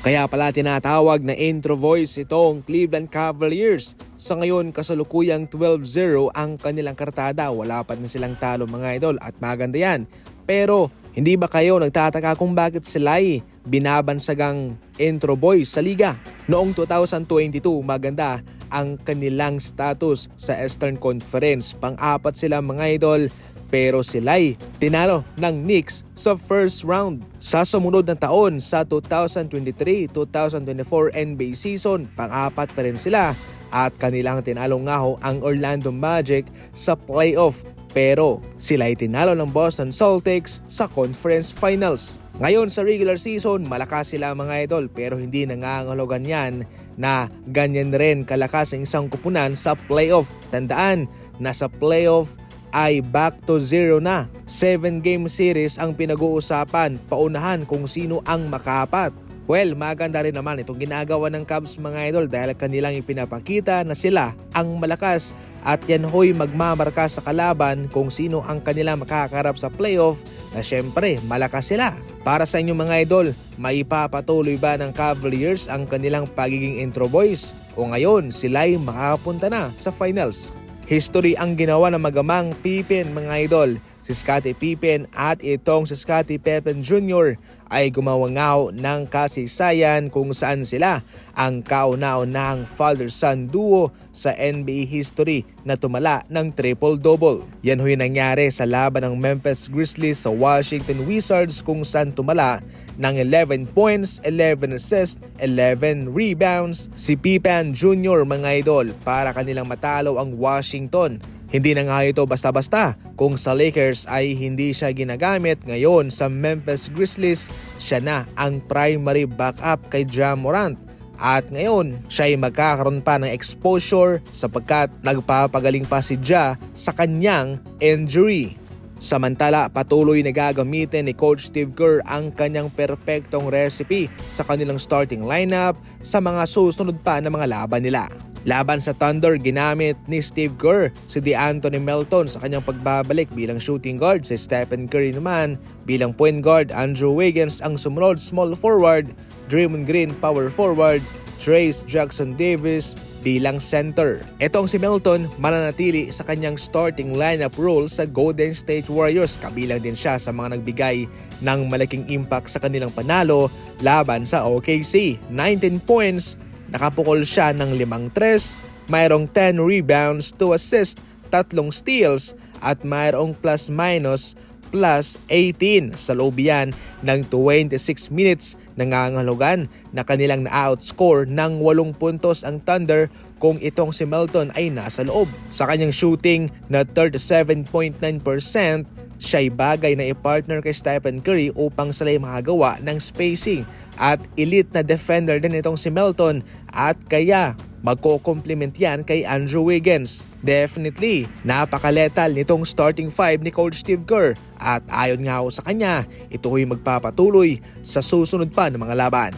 Kaya pala tinatawag na intro voice itong Cleveland Cavaliers. Sa ngayon, kasalukuyang 12-0 ang kanilang kartada. Wala pa na silang talo mga idol at maganda yan. Pero hindi ba kayo nagtataka kung bakit sila ay binabansagang intro boys sa liga? Noong 2022, maganda ang kanilang status sa Eastern Conference. Pang-apat sila mga idol pero sila'y tinalo ng Knicks sa first round. Sa sumunod na taon sa 2023-2024 NBA season, pang-apat pa rin sila at kanilang tinalo nga ho ang Orlando Magic sa playoff pero sila'y tinalo ng Boston Celtics sa conference finals. Ngayon sa regular season, malakas sila mga idol pero hindi nangangahulugan yan na ganyan rin kalakas ang isang kupunan sa playoff. Tandaan, nasa playoff ay back to zero na. 7 game series ang pinag-uusapan, paunahan kung sino ang makapat. Well, maganda rin naman itong ginagawa ng Cavs mga idol dahil kanilang ipinapakita na sila ang malakas at yan ho'y magmamarka sa kalaban kung sino ang kanilang makakarap sa playoff na syempre malakas sila. Para sa inyo mga idol, maipapatuloy ba ng Cavaliers ang kanilang pagiging intro boys o ngayon sila'y makakapunta na sa finals? History ang ginawa ng magamang Pippen mga idol. Si Scottie Pippen at itong si Scottie Pippen Jr. ay gumawa nga ho ng kasaysayan kung saan sila ang kauna-unahang father-son duo sa NBA history na tumala ng triple-double. Yan ho'y nangyari sa laban ng Memphis Grizzlies sa Washington Wizards kung saan tumala ng 11 points, 11 assists, 11 rebounds si Pippen Jr. mga idol para kanilang matalo ang Washington. Hindi na nga ito basta-basta kung sa Lakers ay hindi siya ginagamit ngayon sa Memphis Grizzlies siya na ang primary backup kay Ja Morant at ngayon siya ay magkakaroon pa ng exposure sapagkat nagpapagaling pa si Ja sa kanyang injury. Samantala, patuloy na gagamitin ni Coach Steve Kerr ang kanyang perpektong recipe sa kanilang starting lineup sa mga susunod pa na mga laban nila. Laban sa Thunder, ginamit ni Steve Kerr si DeAnthony Melton sa kanyang pagbabalik bilang shooting guard. Si Stephen Curry naman bilang point guard. Andrew Wiggins ang sumunod small forward. Draymond Green power forward. Trace Jackson Davis bilang center. Itong si Melton mananatili sa kanyang starting lineup role sa Golden State Warriors. Kabilang din siya sa mga nagbigay ng malaking impact sa kanilang panalo laban sa OKC. 19 points, nakapukol siya ng 5-3, mayroong 10 rebounds, 2 assists, 3 steals at mayroong plus-minus plus 18 sa loob yan ng 26 minutes nangangahulugan na kanilang na-outscore ng 8 puntos ang Thunder kung itong si Melton ay nasa loob. Sa kanyang shooting na 37.9%, siya'y bagay na i-partner kay Stephen Curry upang sila'y makagawa ng spacing at elite na defender din itong si Melton at kaya magko-complement yan kay Andrew Wiggins. Definitely, napakaletal nitong starting five ni Coach Steve Kerr at ayon nga ako sa kanya, ito ay magpapatuloy sa susunod pa ng mga laban.